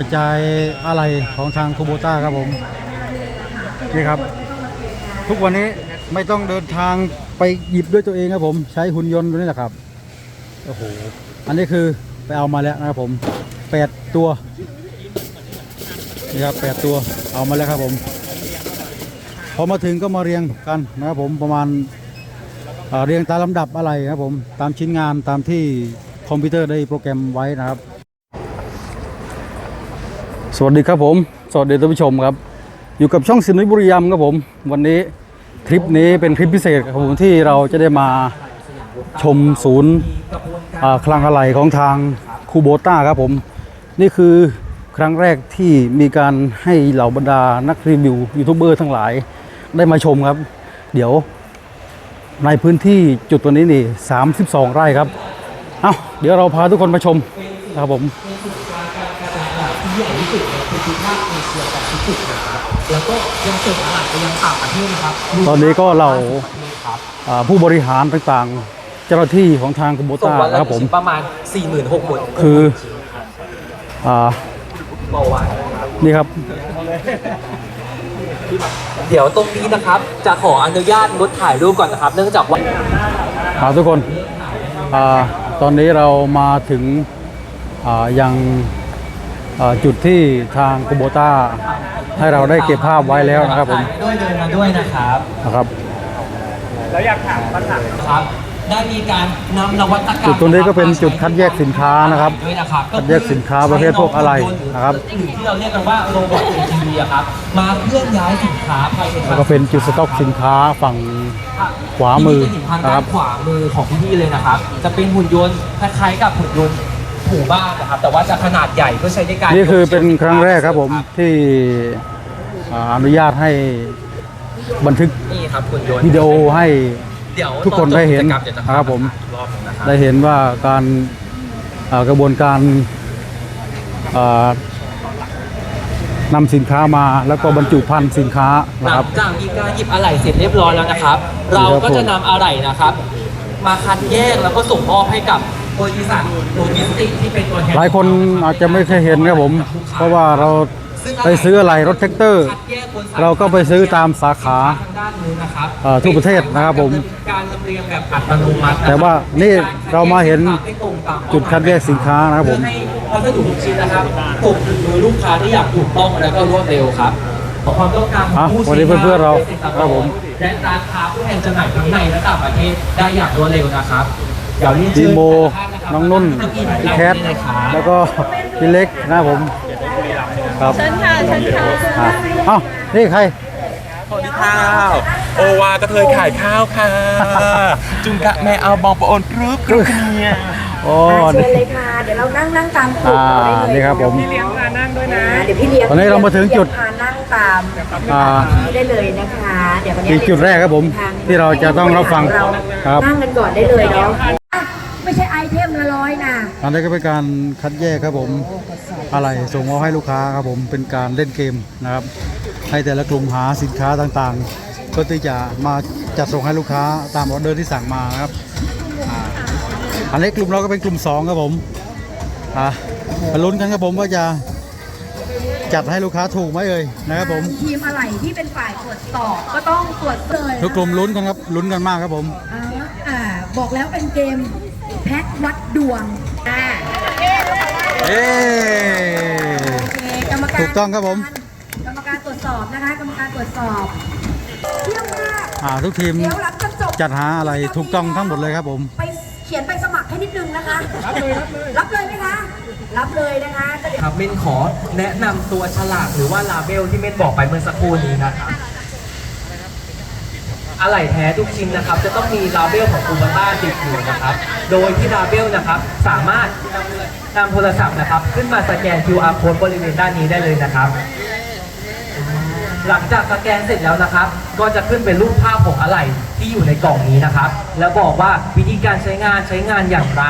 กระจายอะไรของทางคูโบต้าครับผมนี่ครับ ทุกวันนี้ไม่ต้องเดินทางไปหยิบด้วยตัวเองครับผม ใช้หุ่นยนต์ตัวนี้แหละครับโอ้โหอันนี้คือไปเอามาแล้วนะครับผมแปดตัวนี่ครับแปดตัวเอามาแล้วครับผม พอมาถึงก็มาเรียงกันนะครับผมประมาณเอ่อเรียงตามลำดับอะไรครับผมตามชิ้นงานตามที่คอมพิวเตอร์ได้โปรแกรมไว้นะครับ สวัสดีครับผม สวัสดีท่านผู้ชมครับ อยู่กับช่องสินุยบุรีรัมครับผม วันนี้คลิปนี้เป็นคลิปพิเศษครับผมที่เราจะได้มาชมศูนย์คลังอะไหล่ของทางคูโบต้าครับผม นี่คือครั้งแรกที่มีการให้เหล่าบรรดานักรีวิวยูทูบเบอร์ทั้งหลายได้มาชมครับ เดี๋ยวในพื้นที่จุดตัวนี้นี่ 32 ไร่ครับ เอาเดี๋ยวเราพาทุกคนมาชมนะครับผม แล้วก็ยังส่งตลาดไปยังต่างประเทศนะครับตอนนี้ก็เรา ครับอ่าผู้บริหารต่างๆ เจ้าหน้าที่ของทางคูโบส่งต้าวันละครับผมประมาณ4 6 0 0 0 0 0คือ อ่าเบาหวานนี่ครับ เดี๋ยวตรงนี้นะครับจะขออนุญาตงดถ่ายรูปก่อนนะครับ เนื่องจากว่าครับทุกคนอาตอนนี้เรามาถึงอ่ายังอ่า จุดที่ทางคูโบต้าให้เราได้เก็บภาพไว้แล้วนะครับผมด้วยเดินมาด้วยนะครับนะครับครับ ได้มีการนำนวัตกรรมจุดตรงนี้ก็เป็นจุดคัดแยกสินค้านะครับด้วยนะครับคัดแยกสินค้าประเภทพวกอะไรนะครับหรือที่เราเรียกกันว่าโรบอท ATV อะครับมาเคลื่อนย้ายสินค้าภายในแล้วก็เป็นจุดสต็อกสินค้าฝั่งขวามือที่จะเห็นทางนะคด้ารับนขวามือของพี่ๆเลยนะครับ จะเป็นหุ่นยนต์คล้ายๆกับหุ่นยนต์ ถูบ้านนะครับ แต่ว่าจะขนาดใหญ่เพื่อใช้ในการนี่คือเป็นครั้งแรกครับผมที่อ่าอนุญาตให้บันทึกนี่ครับหุ่นยนต์วิดีโอให้ เดี๋ยวทุกคนได้เห็นตอจบกิจกมเดี๋ยวจะพาครับผม อีกรอบหนึ่งนะครับ ได้เห็นว่าการอ่ากระบวนการอ่านำสินค้ามาแล้วก็บรรจุภัณฑ์สินค้าหนะคลัรับ งจากมีการหยิบอะไหล่เสร็จเรียบร้อยแล้วนะครับ เราก็จะนำอะไหล่นะครับ มาคัดแยกแล้วก็ส่งมอบให้กับ บริษัทโลจิสติกส์ที่เป็นตัวแทนหลายคนอาจจะไม่เคยเห็นครับผม เพราะว่าเราไปซื้ออะไรรถแท็กเตอร์คัดแยกบนสยเราก็ไปซื้อตามสาขาทางด้านนู้นนะครับเอ่อทั่วประเทศนะครับผมการลำเลียงแบบอัตโนมัติะครับแต่ว่านี่เรามาเห็นให้ตรงตามจุดคัดแยกสินค้านะครับผมเพื่อให้พัสดุทุกชิ้นนะครับตกถึงมือลูกค้าที่อยากถูกต้องและก็รวดเร็วครับขอความต้องการของอะผู้วันนี้ใช้งานเพื่อนๆเรากษตกครับผมและร้านค้าผู้แทนจำหน่ายทั้งในและต่างประเทศได้อย่างรวดเร็วนะครับเดี๋ยวเรียนเชิพี่ญโมท่าะครับน้องนุ่นพี่แคท แล้วก็พี่เล็กนะครับผม ครับเชิญค่ะเชิญค่ะอะเอ้านี่ใครสวัสดีค่ะโอวากระเทยขายข้าวค่ะ จุงกะแม่เอาบองปะโอนรึบรึบเนี่ยโอ้เชิญเลยค่ะ เดี๋ยวเรานั่งนั่งตามกลุ่มอ่าเราได้เลยนี่ครับผมพี่เลี้ยงพานั่งด้วยนะ เดี๋ยวพี่เลี้ยงตอนนี้เรามาถึงจุดพานั่งตามอ่าพี่ได้เลยนะคะ เดี๋ยววันนี้อีกจุดแรกครับผม ที่เราจะต้องรับฟังเราครับนั่งกันก่อนได้เลยเนาะอะ ไม่ใช่ไอเทมละร้อยนะอันนี้ก็เป็นการคัดแยกครับผมอะไรส่งมอบให้ลูกค้าครับผมเป็นการเล่นเกมนะครับ ให้แต่ละกลุ่มหาสินค้าต่างๆเพื่อที่จะมาจัดส่งให้ลูกค้าตามออเดอร์ที่สั่งมานะครับอ่าอันนี้กลุ่มเราก็เป็นกลุ่มสองครับผมอะมาลุ้นกันครับผมว่าจะจัดให้ลูกค้าถูกไหมเอ่ยนะครับผมทีมอะไรที่เป็นฝ่ายตรวจสอบก็ต้องตรวจเลยทุกกลุ่มลุ้นกันครับลุ้นกันมากครับผม อ่าอ่าบอกแล้วเป็นเกม แพ็ควัดดวงอ่าเย้โอเคกรรมการถูกต้องครับผม กรรมการตรวจสอบนะคะ กรรมการตรวจสอบเที่ยวมากอ่าทุกทีมเดี๋ยวหลังจากจบจัดหาอะไรถูกต้องทั้งหมดเลยครับผม ไปเขียนไปสมัครให้นิดนึงนะคะ รับเลย รับเลย รับเลยไหมคะ รับเลยนะคะก็เดี๋ยว ครับเมนขอแนะนำตัวฉลากหรือว่าลาเบลที่เมนบอกไปเมื่อสักครู่นี้นะครับ อะไหล่แท้ทุกชิ้นนะครับ จะต้องมีลาเบลของคูบาต้าติดอยู่นะครับ โดยที่ลาเบลนะครับสามารถนำโทรศัพท์นะครับ ขึ้นมาสแกน QR code บริเวณด้านนี้ได้เลยนะครับหลังจากสแกนเสร็จแล้วนะครับ ก็จะขึ้นเป็นรูปภาพของอะไหล่ที่อยู่ในกล่องนี้นะครับ แล้วบอกว่าวิธีการใช้งานใช้งานอย่างไร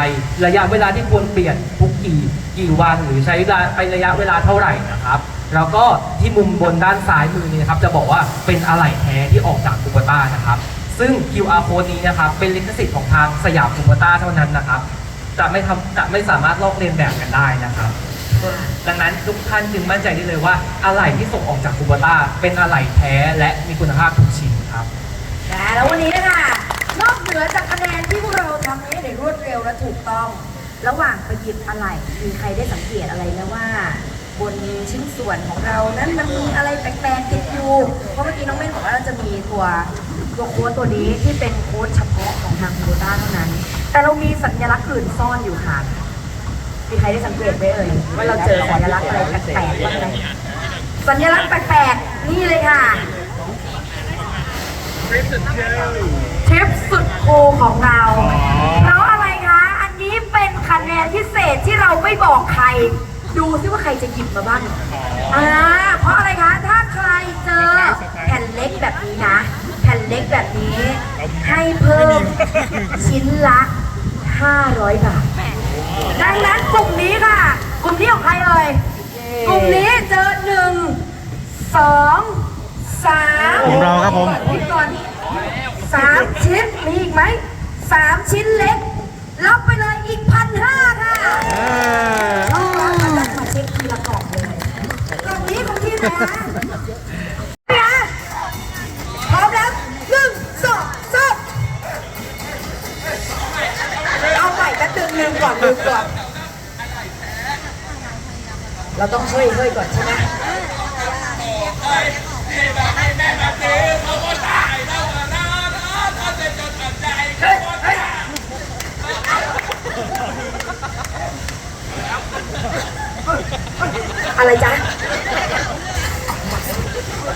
ระยะเวลาที่ควรเปลี่ยนทุกกี่กี่วันหรือใช้เวลาไประยะเวลาเท่าไหร่นะครับ แล้วก็ที่มุมบนด้านซ้ายมือนี้นะครับจะบอกว่าเป็นอะไหล่แท้ที่ออกจากคูปต้านะครับซึ่ง QR code นี้นะครับเป็นลิขสิทธิ์ของทางสยามคูปต้าเท่านั้นนะครับ จะไม่ทำจะไม่สามารถลอกเลียนแบบกันได้นะครับ ดังนั้นทุกท่านจึงมั่นใจได้เลยว่าอะไหล่ที่ส่งออกจากคูโบต้าเป็นอะไหล่แท้และมีคุณภาพทุกชิ้นครับ แล้ววันนี้นะคะนอกเหนือจากคะแนนที่พวกเราทำให้ได้รวดเร็วและถูกต้อง ระหว่างไปหยิบอะไรมีใครได้สังเกตอะไรไหมว่า บนชิ้นส่วนของเรานั้นมันมีอะไรแปลกๆติดอยู่ เพราะเมื่อกี้น้องเม่นบอกว่าเราจะมีตัวตัวโค้ดตัวนี้ที่เป็นโค้ดเฉพาะของทางโบต้าเท่านั้น แต่เรามีสัญลักษณ์อื่นซ่อนอยู่ค่ะ มีใครได้สังเกตไหมเอ่ยว่าเราเจอสัญลักษณ์อะไรแปลกๆบ้างไหมสัญลักษณ์แปลกๆนี่เลยค่ะทริปสุดคูลของเราเพราะอะไรคะ อันนี้เป็นคะแนนพิเศษที่เราไม่บอกใคร ดูซิว่าใครจะหยิบมาบ้างอ่าเพราะอะไรคะ ถ้าใครเจอแผ่นเล็กแบบนี้นะ แผ่นเล็กแบบนี้ ให้เพิ่มชิ้นละ 500 บาท ดังนั้นกลุ่มนี้ค่ะ กลุ่มนี้ของใครเอ่ย กลุ่มนี้เจอหนึ่งสองสามของเราครับผมคิดก่อนสามชิ้น มีอีกไหมสามชิ้นเล็ก รับไปเลยอีกพันห้าค่ะเราจะ พร้อมแล้วหนึ่งสองสามเอาใหม่แป๊บนึงลืมก่อนลืมก่อน เราต้องช่วยเฮ้ยก่อนใช่ไหมอะไรจ๊ะ นี่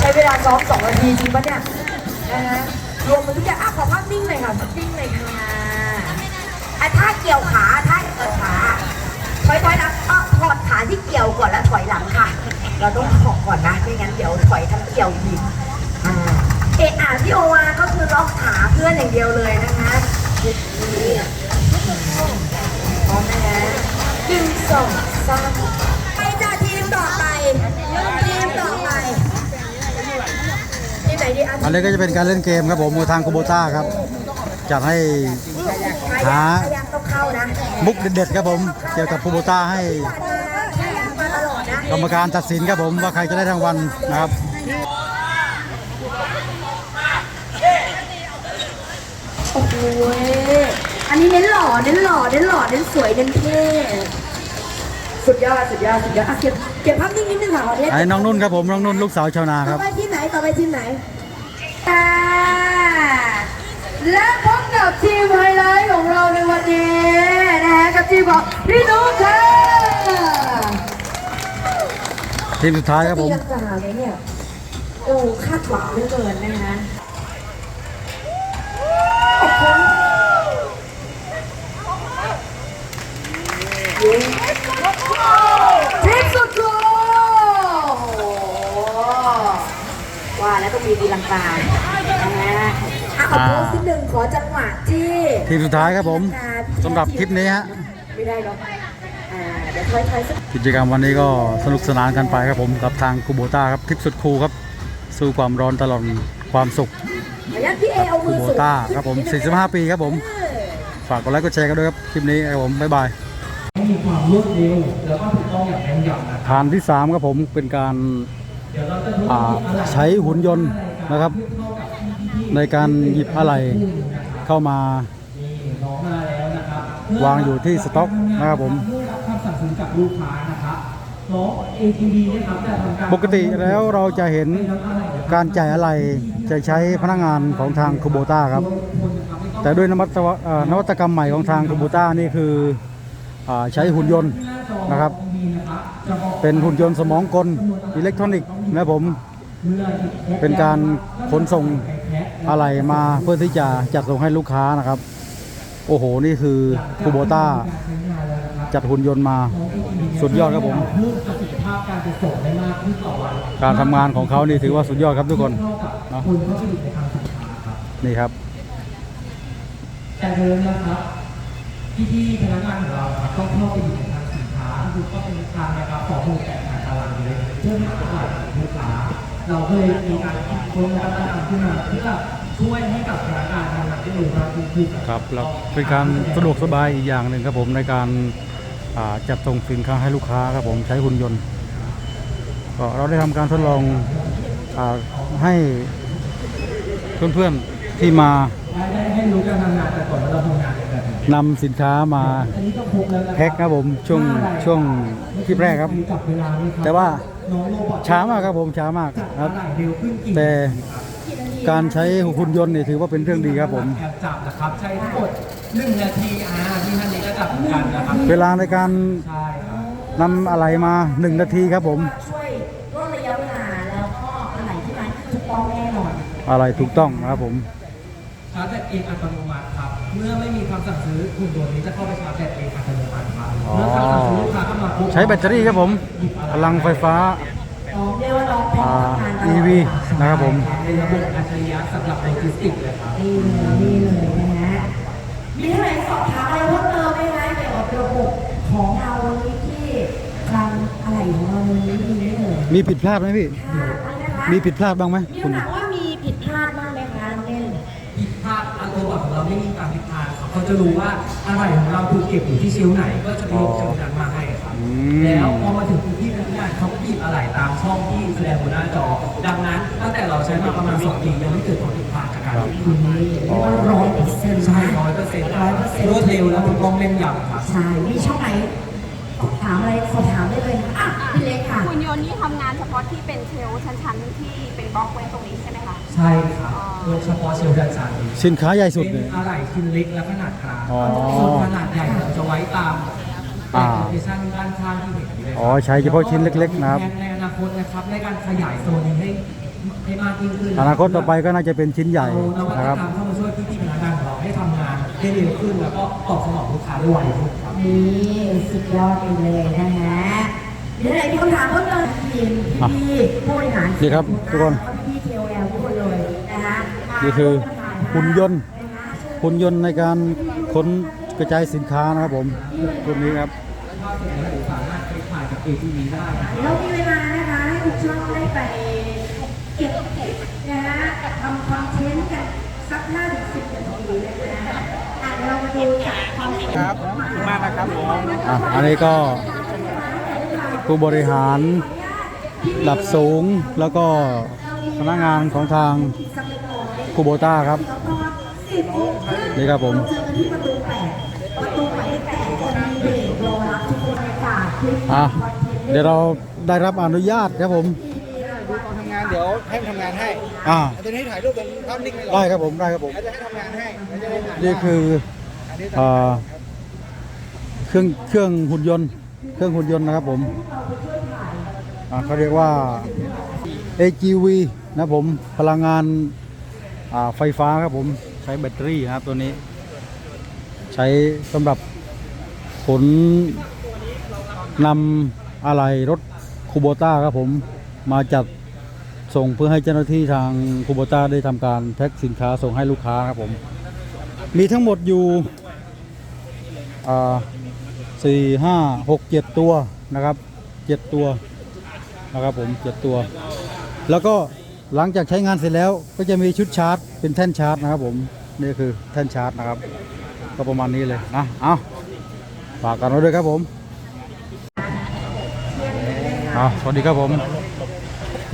ใช้เวลาซ้อมสองนาทีจริงปะเนี่ยนะฮะรวมมันทุกอย่างอะขอภาพนิ่งหน่อยค่ะภาพนิ่งหน่อยค่ะอะถ้าเกี่ยวขาถ้าเกี่ยวขาถอยถอยหลัง ที่เกี่ยวก่อนแล้วถอยหลังค่ะ เราต้องถอดก่อนนะไม่งั้นเดี๋ยวถอยทั้งเกี่ยวอีกอ่าเอะอะที่โอวาก็คือล็อกขาเพื่อนอย่างเดียวเลยนะคะนี่พร้อมนะฮะหนึ่งสองสามไปจ้าทีมต่อไปทีมต่อไปทีมไหนดีอะอันนี้ก็จะเป็นการเล่นเกมครับผมทางคูโบต้าครับจัดให้ หา พยายามต้องเข้านะ มุกเด็ดๆครับผม เกี่ยวกับคูโบต้าให้พย กรรมการตัดสินครับผมว่าใครจะได้รางวัลนะครับโอ้โหอันนี้เน้นหล่อเน้นหล่อเน้นหล่อเน้นสวยเน้นเท่สุดยอดสุดยอดสุดยอดอะเก็บเก็บภาพนิ่งนิดนึงค่ะขอเทสไอ้น้องนุ่นครับผมน้องนุ่นลูกสาวชาวนาคต่รัอบไปทีมไหนต่อไปทีมไหนอ่าและพบกับทีมไฮไลท์ของเราในวันนี้นะฮะกับทีมของพี่นุ๊กค่ะ ทีมสุดท้ายครับผมตีลังกาเลยเนี่ยโอ้คาดหวังเหลือเกินนะคะโอ้โหเย้เทปสุดโกโอ้โหว่าแล้วต้องมีตีลังกานะฮะอะขอโพสต์นิดนึงขอจังหวะที่ทีมสุดท้ายครับผมสำหรับคลิปนี้ฮะ ไม่ได้หรอกอ่า เดี๋ยวถอยถอยสักกิจกรรมวันนี้ก็สนุกสนานกันไปครับผมกับทางคูโบต้าครับทริปสุดคูลครับ สู้ความร้อนตลอดความสุขขออนุญาตพี่เอเอาคูมือโบสูงต้าครับผม45 ปีครับผม เออ ฝากกดไลค์กดแชร์กันด้วยครับคลิปนี้ครับผมบ๊ายบายมีความรวดเร็วแล้วก็ถูกต้องอย่างแม่นยำนะครับฐานที่ 3 ครับผมเป็นการเดี๋ยวเราจะรู้อ่าใช้หุ่นยนต์นะครับ ในการหยิบอะไหล่เข้ามาน้องมาแล้วนะครับวางอยู่ที่สต็อกนะครับผม เพื่อรับคำสั่ง ซื้อจากลูกค้านะครับน้อ ATV นะครับจะทำการปกติแล้วเราจะเห็นการจ่ายอะไหล่จะใช้พนักงานของทางคูโบต้าครับ แต่ด้วยนวัตนวัตกรรมใหม่ของทางคูโบต้านี่คืออใช้หุ่นยนต์นะครับ เป็นหุ่นยนต์สมองกลอิเล็กทรอนิกส์นะผมเป็นการขนส่งอะไหล่มาเพื่อที่จะจัดส่งให้ลูกค้านะครับ โอ้โห นี่คือคูโบต้า จัดหุ่นยนต์มา สุดยอดครับผม การทำงานของเขานี่ถือว่าสุดยอดครับทุกคนเนาะนี่ครับแต่เดิมนะครับพี่ๆพนักงานของเราครับต้องเข้าไปอยู่ในทางสินค้าคือก็เป็นทางนะครับสองหมื่นแปดพันตารางเมตรเพื่อให้ตลาดลูกค้าเราก็เลยมีการคิดค้นนวัตกรรมขึ้นมาเพื่อช่วยให้กับพนักงาน ครับแล้วเป็นการสะดวกสบายอีกอย่างหนึ่งครับผมในการาจัดส่งสินค้าให้ลูกค้าครับผมใช้หุ่นยนต์ก็เราได้ทำการทดลองอให้เพื่อนๆที่มาให้รู้การทำงานแต่ก่อนเราทำงานนำสินค้ามาแพ็คครับผมช่วงช่วงคลิปแรกครับ แต่ว่าช้ามากครับผมช้ามากครับ แต่ การใช้หุ่นยนต์เนี่ยถือว่าเป็นเรื่องดีครับผม แอบจับนะครับใช้ทั้งหมด1นาทีอ่าที่ท่านนี้ก็จับเหมือนกันนะครับเวลาในการใช่ครับนำอะไรมา 1 นาทีครับผมช่วยลดระยะเวลาแล้วก็อะไรที่มันถูกต้องแน่นอน อะไรถูกต้องนะครับผม ชาร์จแบตเองอัตโนมัติครับเมื่อไม่มีคำสั่งซื้อหุ่นยนต์นี้จะเข้าไปชาร์จแบตเองอัตโนมัติครับอ๋อ เมื่อคำสั่งซื้อลูกค้าเข้ามาปุ๊บใช้แบตเตอรี่ครับผมพลังไฟฟ้าน้องเรียกว่า น้องพร้ออ่ามทำงานตลอด EV นะครับผมเป็นระบบอัจฉริยะสำหรับโลจิสติกส์เลยครับนี่เลยนี่เลยนะฮะมีอะไรสอบถามอะไรเพิ่มเติมไหมคะเกี่ยวกับระบบของเราวันนี้ที่ทางอะไรของเราวันนี้มีไหมเอ่ยมีผิดพลาดไหมพี่ ค่ะอะไรนะคะมีผิดพลาดบ้างไหมมีคุณคำถามว่ามีผิดพลาดบ้างไหมคะน้องเล่น ผิดพลาดอัน ตัวบอทของเราไม่มีการผิดพลาดครับเขาจะรู้ว่าอะไรของเราถูกเก็บอยู่ที่เชลฟ์ไหน ก็จะมีเชลฟ์นั้นมาให้ครับอืมแล้วพอมาถึงพื้นที่พนักงานเขาก็หยิบอะไรตามช่องที่แสดงบนหน้าจอ ดังนั้นตั้งแต่เราใช้มาประมาณสองปียังไม่เกิดความผิดพลาดจากการที่คุณนี้เรียกว่าร้อยเปอร์เซ็นต์ใช่ร้อยเปอร์เซ็นต์รวดเร็วแล้วถูกต้องแม่นยำครับ ใช่ มีช่องไหนถามอะไรขอถามได้เลยนะอะพี่เล็ก ค่ะหุ่นยนต์นี้ทำงานเฉพาะที่เป็นเชลฟ์ชั้นๆ ที่เป็นบล็อกไว้ตรงนี้ใช่ไหมคะใช่ครับโดยเฉพาะเชลฟ์ดันชันสินค้าใหญ่สุดเป็เลยนอะไรชิ้นเล็กและขนาดกลางอ๋อส่วนขนาดใหญ่เราจะไว้ตามอ่าแอปพลิเคชันด้านข้างที่เห็นนี้เลยครับ อ๋อใช้เฉพาะชิ้นเล็กๆนะครับ ในอนาคตนะครับในการขยายโซนนี้ให้ให้มากยิ่งขึ้นอนาคตต่อไปก็น่าจะเป็นชิ้นใหญ่เอานวัตนะครับกรรมเข้ามาช่วยพี่ๆพนักงานของเราให้ทำงานได้เร็วขึ้นแล้วก็ตอบสนองลูกค้าได้ไวขึ้นครับ นี่สุดยอดไปเลยนะฮะ เดี๋ยวไหนมีคำถามเพิ่มเติมทีมพี่ๆผู้บริหารนี่ครับทุกคนพี่ๆ KOL ทุกคนเลยนะฮะมานี่คือร่วมกัถ่าภาพหุ่นยนต์นะคะหุ่นยนต์ในการค้นกระจายสินค้านะครับผมรุ่นนี้ครับสามารถไปถ่ายกับ ATV ได้นะเรามีเวลานะคะให้ทุกช่องได้ไปเก็บนะฮะทำคอนเทนต์กันสัก5ถึง10นาทีนะคะอะเดี๋ยวเรามาดูจากความเห็นครับมากนะครับผมอะอันนี้ก็ ผู้บริหารระดับสูงแล้วก็พนักงานของทางคูโบต้าครับ นี่ครับผมเจอกันที่ประตูแปดประตูหมายเลขแปดจะมีเบรกรอรับทุกคนในฝากคลิปอะเดี๋ยวเราได้รับอนุญาตครับผมดูตอนทำงานเดี๋ยวให้มันทำงานให้อ่าอาจจะให้ถ่ายรูปเป็นภาพนิ่งไปก่อนได้ครับผมได้ครับผมอาจจะให้ทำงานให้อาจจะให้ถ่ายนี่คือเอ่อเครื่องเครื่องหุ่นยนต์เค รื่องหุ่นยนต์นะครับผมเขาเรียกว่า AGV นะผมพลังงานไฟฟ้าครับผมใช้แบตเตอรี่ครับตัวนี้ ใช้สำหรับขนนำอะไรรถคูโบต้าครับผมมาจัดส่งเพื่อให้เจ้าหน้าที่ทางคูโบต้าได้ทำการแพ็คสินค้าส่งให้ลูกค้าครับผม มีทั้งหมดอยู่อ่า สี่ห้าหกเจ็ดตัวนะครับเจ็ดตัวนะครับผมเจ็ดตัว แล้วก็หลังจากใช้งานเสร็จแล้วก็จะมีชุดชาร์จ เป็นแท่นชาร์จนะครับผมนี่คือแท่นชาร์จนะครับ ก็ประมาณนี้เลยนะเอาฝากกันไว้ด้วยครับผมเอาสวัสดีครับผม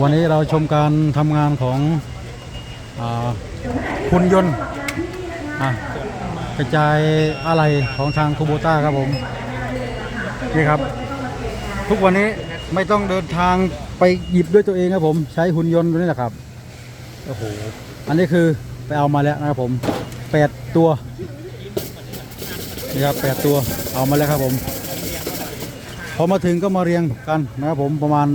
วันนี้เราชมการทำงานของอาหุ่นยนต์กระจายอะไรของทางคูโบต้าครับผม นี่ครับ ทุกวันนี้ไม่ต้องเดินทางไปหยิบด้วยตัวเองครับผม ใช้หุ่นยนต์ตัวนี้แหละครับโอ้โหอันนี้คือไปเอามาแล้วนะครับผมแปดตัวนี่ครับแปดตัวเอามาแล้วครับผมพอมาถึงก็มาเรียงกันนะครับผมประมาณ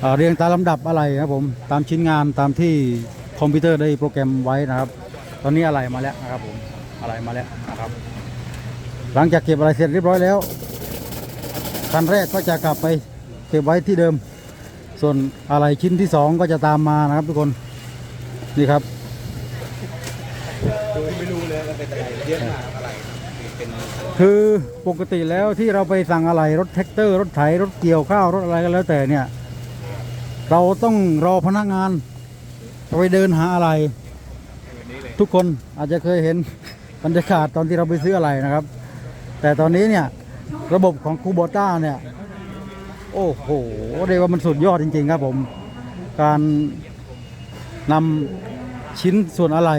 เอ่อเรียงตามลำดับอะไรนะครับผมตามชิ้นงานตามที่คอมพิวเตอร์ได้โปรแกรมไว้นะครับ ตอนนี้อะไรมาแล้วนะครับผมอะไรมาแล้วนะครับ หลังจากเก็บอะไรเสร็จเรียบร้อยแล้ว คันแรกก็จะกลับไปเก็บไว้ที่เดิม ส่วนอะไรชิ้นที่สองก็จะตามมานะครับทุกคนนี่ครับไม่รู้เลยว่าเป็นอะไรเยอะมากอะไรคือปกติแล้วที่เราไปสั่งอะไรรถแท็กเตอร์ รถไถรถเกี่ยวข้าวรถอะไรก็แล้วแต่เนี่ย เราต้องรอพนักงานไปเดินหาอะไร ทุกคนอาจจะเคยเห็นบรรยากาศตอนที่เราไปซื้ออะไรนะครับ แต่ตอนนี้เนี่ย ระบบของคูโบต้าเนี่ย โอ้โหเรียกว่ามันสุดยอดจริง ๆ ครับผม การนำชิ้นส่วนอะไร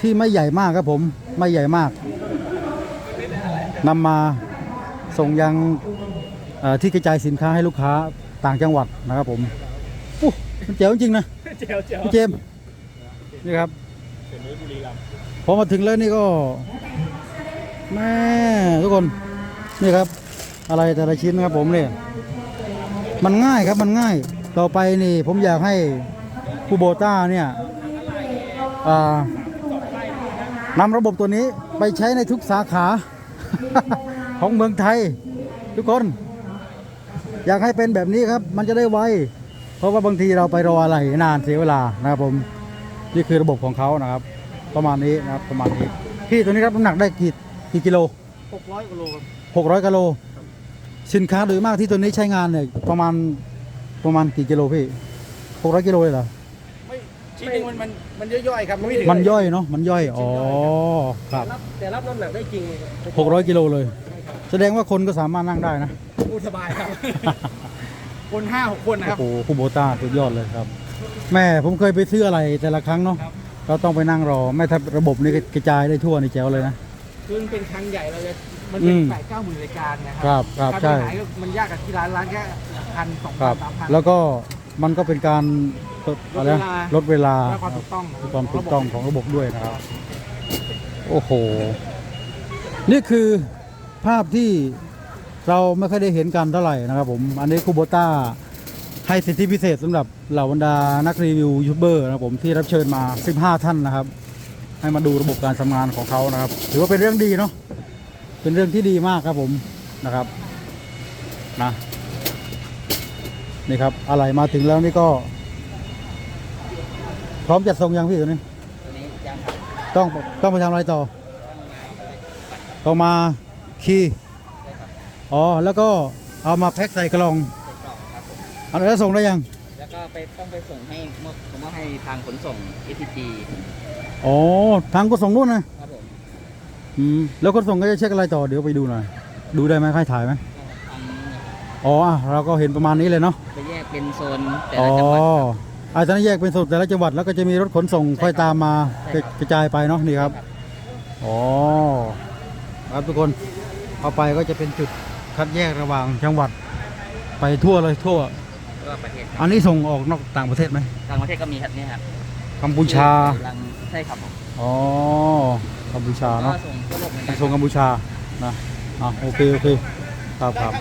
ที่ไม่ใหญ่มากครับผมไม่ใหญ่มากนำมาส่งยังเอ่อที่กระจายสินค้าให้ลูกค้าต่างจังหวัดนะครับผมโอ้มันเจ๋วจริงๆนะเจ๋วเจ๋วเจมส์นี่ครับพอมาถึงแล้วนี่ก็แม่ทุกคน นี่ครับ อะไรแต่ละชิ้นครับผมเนี่ยมันง่ายครับมันง่ายต่อไปนี่ผมอยากให้คูโบต้าเนี่ยนำระบบตัวนี้ไปใช้ในทุกสาขาของเมืองไทย ทุกคน อยากให้เป็นแบบนี้ครับ มันจะได้ไวเพราะว่าบางทีเราไปรออะไรนานเสียเวลานะครับผมนี่คือระบบของเขานะครับ ประมาณนี้นะครับประมาณนี้พี่ตัวนี้ครับน้ำหนักได้กี่กี่กิโล600กิโลครับ หกร้อยกิโล สินค้าโดยมากที่ตัวนี้ใช้งานเนี่ยประมาณประมาณกี่กิโลพี่หกร้อยกิโลเลยเหรอ ไม่ชิ้นหนึงมันมันมันย่อยๆครับมันไม่ถึงมันย่อยเนาะ มันย่อย อ๋อ ครับแต่รับน้ำหนักได้จริงหกร้อยกิโลเลย แสดงว่าคนก็สามารถนั่งได้นะอู้สบายครับ คนห้าหกคนนะครับ โอ้โหคูโบต้าสุดยอดเลยครับ แม่ผมเคยไปซื้ออะไรแต่ละครั้งเนาะเราต้องไปนั่งรอแม่ถ้าระบบนี้กระจายได้ทั่วในแจ๋วเลยนะ คือมันเป็นครั้งใหญ่เราจะ มันเป็นอืม แปดเก้าหมื่นรายการนะคครัรับครับการใช่ไปขายก็มันยากกับที่ร้านร้านแค่พันสองคพัรันบสามพัน แล้วก็มันก็เป็นการอะไรนะลดเวลาและความถูกต้องมีความถูกต้องของระบบด้วยนะครับ โอ้โห นี่คือภาพที่เราไม่ค่อยได้เห็นกันเท่าไหร่นะครับผม อันนี้คูโบต้าให้สิทธิพิเศษสำหรับเหล่าบรรดานักรีวิวยูทูบเบอร์นะครับผมที่รับเชิญมา 15 ท่านนะครับ ให้มาดูระบบการทำงานของเขานะครับ ถือว่าเป็นเรื่องดีเนาะ เป็นเรื่องที่ดีมากครับผมนะครับนะนี่ครับอะไรมาถึงแล้วนี่ก็ พร้อมจัดส่งยังพี่ตัวนี้ต้องต้องไปทำอะไรต่อ ต้องมาคีย์อ๋อแล้วก็เอามาแพ็คใส่กล่องเอาแล้วส่งได้ยัง แล้วก็ไปต้องไปส่งให้มอบผมว่าให้ทางขนส่ง ATG อ๋อทางก็ส่งนู่นนะครับผม อืมแล้วก็ส่งก็จะเช็คอะไรต่อเดี๋ยวไปดูหน่อยดูได้ไหมค่อยถ่ายไหมทางอ๋ออะเราก็เห็นประมาณนี้เลยเนาะไปแยกเป็นโซนแต่อ๋อละจังหวัดครับ อาจจะแยกเป็นสุดแต่ละจังหวัดแล้วก็จะมีรถขนส่งค่อยตามมาใช่ครับกระจายไปเนาะนี่ครับอ๋อครับทุกคนเอาไปก็จะเป็นจุดคัดแยกระหว่างจังหวัดไปทั่วเลยทั่วก็ประเทศครับอันนี้ส่งออกนอกต่างประเทศไหมทางประเทศก็มีครับเนี่ยครับกัมพูชา ลังใช่ครับผมอ๋อกัมพูชาก็เนาะส่งทั่วโล กระทรวงกัมพูชานะอะโอเคโอเคครับครับ